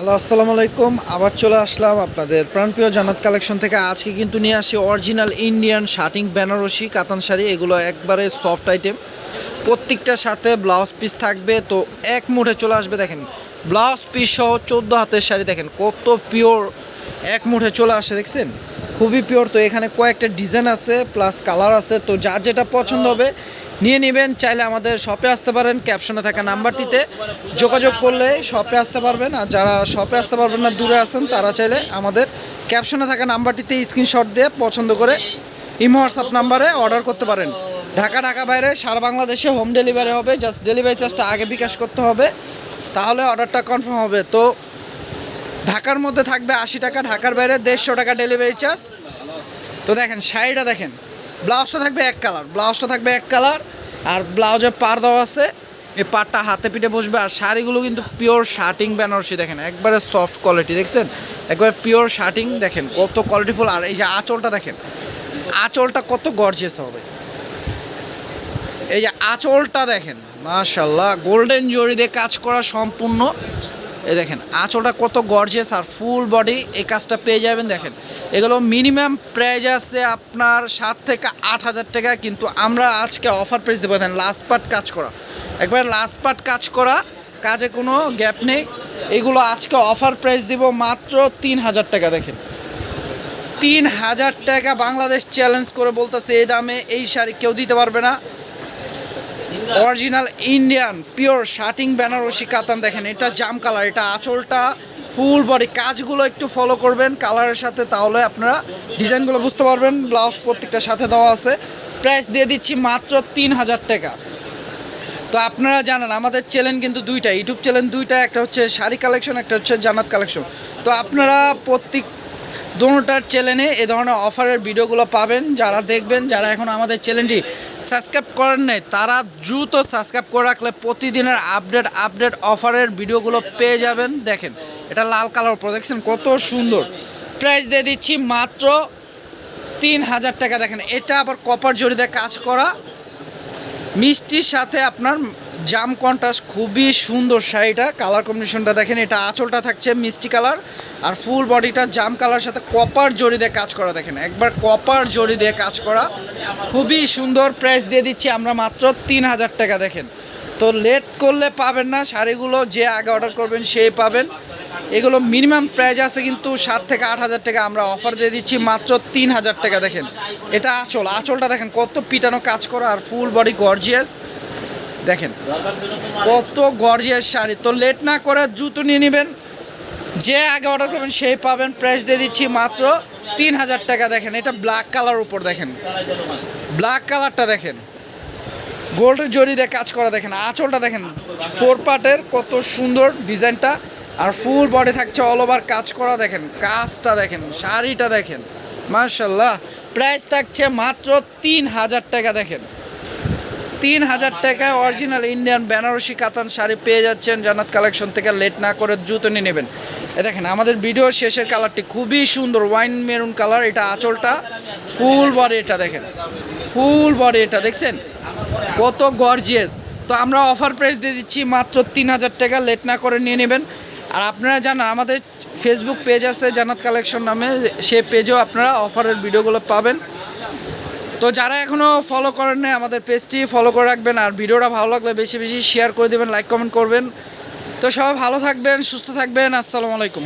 Hello, আসসালামু আলাইকুম। আবার চলে আসলাম আপনাদের প্রাণপ্রিয় জান্নাত কালেকশন থেকে। আজকে কিন্তু নিয়ে আসি অরিজিনাল ইন্ডিয়ান শার্টিং, বেনারসি, কাতান শাড়ি। এগুলো একবারে সফট আইটেম প্রত্যেকটার সাথে ব্লাউজ পিস থাকবে। তো এক মুঠে চলে আসবে, দেখেন। ব্লাউজ পিস সহ চোদ্দ হাতের শাড়ি, দেখেন। কত পিওর এক মুঠে চলে আসে, দেখছেন? খুবই পিওর তো এখানে কয়েকটা ডিজাইন আছে প্লাস কালার আছে। তো যার যেটা পছন্দ হবে, নিয়ে নেবেন। চাইলে আমাদের শপে আসতে পারেন। ক্যাপশনে থাকা নাম্বারটিতে যোগাযোগ করলে শপে আসতে পারবেন। আর যারা শপে আসতে পারবেন না, দূরে আছেন, তারা চাইলে আমাদের ক্যাপশনে থাকা নাম্বারটিতে স্ক্রিনশট দিয়ে পছন্দ করে ইমো হোয়াটসঅ্যাপ নাম্বারে অর্ডার করতে পারেন। ঢাকা ঢাকা বাইরে, সারা বাংলাদেশে হোম ডেলিভারি হবে। জাস্ট ডেলিভারি চার্জটা আগে বিকাশ করতে হবে। তাহলে অর্ডারটা কনফার্ম হবে। তো ঢাকার মধ্যে থাকবে আশি টাকা, ঢাকার বাইরে দেড়শো টাকা ডেলিভারি চার্জ তো দেখেন, শাড়িটা দেখেন, ব্লাউজটা থাকবে এক কালার ব্লাউজটা থাকবে এক কালার আর ব্লাউজের পার দেওয়া আছে। এই পারটা হাতে পিঠে বসবে, আর শাড়িগুলো কিন্তু পিওর শার্টিং বেনারসি, দেখেন, একবারে সফট কোয়ালিটি দেখছেন? একবারে পিওর শার্টিং দেখেন, কত কোয়ালিটিফুল আর এই যে আঁচলটা দেখেন, আঁচলটা কত গর্জিয়াস হবে। এই যে আঁচলটা দেখেন মাশাল্লাহ গোল্ডেন জরি দিয়ে কাজ করা সম্পূর্ণ। এই দেখেন, আঁচলটা কত গর্জিয়াস আর ফুল বডি এই কাজটা পেয়ে যাবেন, দেখেন। এগুলো মিনিমাম প্রাইস আছে আপনার সাত থেকে আট হাজার টাকা, কিন্তু আমরা আজকে অফার প্রাইস দেবো। দেখেন লাস্ট পার্ট কাজ করা। একবার লাস্ট পার্ট কাজ করা, কাজে কোনো গ্যাপ নেই। এগুলো আজকে অফার প্রাইস দিব মাত্র তিন হাজার টাকা, দেখেন। তিন হাজার টাকা বাংলাদেশ চ্যালেঞ্জ করে বলতেছে, এই দামে এই শাড়ি কেউ দিতে পারবে না। Original Indian pure shirting Banarasi কাতান দেখেন, এটা জাম কালার এটা আঁচলটা ফুল বডি কাজগুলো একটু ফলো করবেন কালারের সাথে তাহলে আপনারা ডিজাইনগুলো বুঝতে পারবেন ব্লাউজ প্রত্যেকটার সাথে দেওয়া আছে। প্রাইস দিয়ে দিচ্ছি মাত্র তিন হাজার টাকা। তো আপনারা জানেন, আমাদের চ্যানেল কিন্তু দুইটা ইউটিউব চ্যানেল দুইটা, একটা হচ্ছে শাড়ি কালেকশন একটা হচ্ছে জান্নাত কালেকশন তো আপনারা প্রত্যেক দোনোটার চ্যানেলে এ ধরনের অফারের ভিডিওগুলো পাবেন, যারা দেখবেন, যারা এখন আমাদের চ্যানেলটি সাবস্ক্রাইব করেন নাই, তারা দ্রুত সাবস্ক্রাইব করে রাখলে প্রতিদিনের আপডেট আপডেট অফারের ভিডিওগুলো পেয়ে যাবেন। দেখেন, এটা লাল কালার দেখছেন কত সুন্দর। প্রাইস দিয়ে দিচ্ছি মাত্র তিন হাজার টাকা। দেখেন, এটা আবার কপার জড়িতে কাজ করা। মিষ্টির সাথে আপনার জাম কন্ট্রাস্ট খুবই সুন্দর শাড়িটা। কালার কম্বিনেশনটা দেখেন, এটা আঁচলটা থাকছে মিষ্টি কালার আর ফুল বডিটা জাম কালার সাথে কপার জড়ি দিয়ে কাজ করা দেখেন। একবার কপার জড়ি দিয়ে কাজ করা, খুবই সুন্দর প্রাইস দিয়ে দিচ্ছি আমরা মাত্র তিন হাজার টাকা দেখেন। তো লেট করলে পাবেন না, শাড়িগুলো যে আগে অর্ডার করবেন সেই পাবেন। এগুলো মিনিমাম প্রাইস আছে কিন্তু সাত থেকে আট হাজার টাকা আমরা অফার দিয়ে দিচ্ছি, মাত্র তিন হাজার টাকা দেখেন। এটা আঁচল, আঁচলটা দেখেন, কত পিটানো কাজ করা আর ফুল বডি গর্জিয়াস দেখেন, কত গর্জিয়াস শাড়ি। তো লেট না করে জুতো নিয়ে নেবেন, যে আগে অর্ডার করবেন সেই পাবেন। প্রাইস দিয়ে দিচ্ছি মাত্র তিন হাজার টাকা দেখেন। এটা ব্ল্যাক কালার উপর দেখেন। ব্ল্যাক কালারটা দেখেন। গোল্ডের জরি দিয়ে কাজ করা দেখেন। আঁচলটা দেখেন ফোর পার্টের কত সুন্দর ডিজাইনটা আর ফুল বডি থাকছে অল ওভার কাজ করা দেখেন, কাজটা দেখেন, শাড়িটা দেখেন মার্শাল্লাহ প্রাইস থাকছে মাত্র তিন হাজার টাকা দেখেন। তিন হাজার টাকায় অরিজিনাল ইন্ডিয়ান বেনারসি কাতান শাড়ি পেয়ে যাচ্ছেন জান্নাত কালেকশন থেকে লেট না করে দ্রুত নিয়ে নেবেন। এ দেখেন, আমাদের ভিডিও শেষের কালারটি খুবই সুন্দর ওয়াইন মেরুন কালার এটা আঁচলটা ফুল বডি এটা দেখেন ফুল বডি এটা, দেখছেন? কত গর্জিয়াস তো আমরা অফার প্রাইস দিয়ে দিচ্ছি মাত্র তিন হাজার টাকা লেট না করে নিয়ে নেবেন। আর আপনারা জানেন, আমাদের ফেসবুক পেজ আছে জানাত কালেকশন নামে। সে পেজেও আপনারা অফারের ভিডিওগুলো পাবেন। তো যারা এখনও ফলো করেন না আমাদের পেজটি ফলো করে রাখবেন। আর ভিডিওটা ভালো লাগলে বেশি বেশি শেয়ার করে দেবেন লাইক কমেন্ট করবেন। তো সবাই ভালো থাকবেন, সুস্থ থাকবেন। আসসালামু আলাইকুম।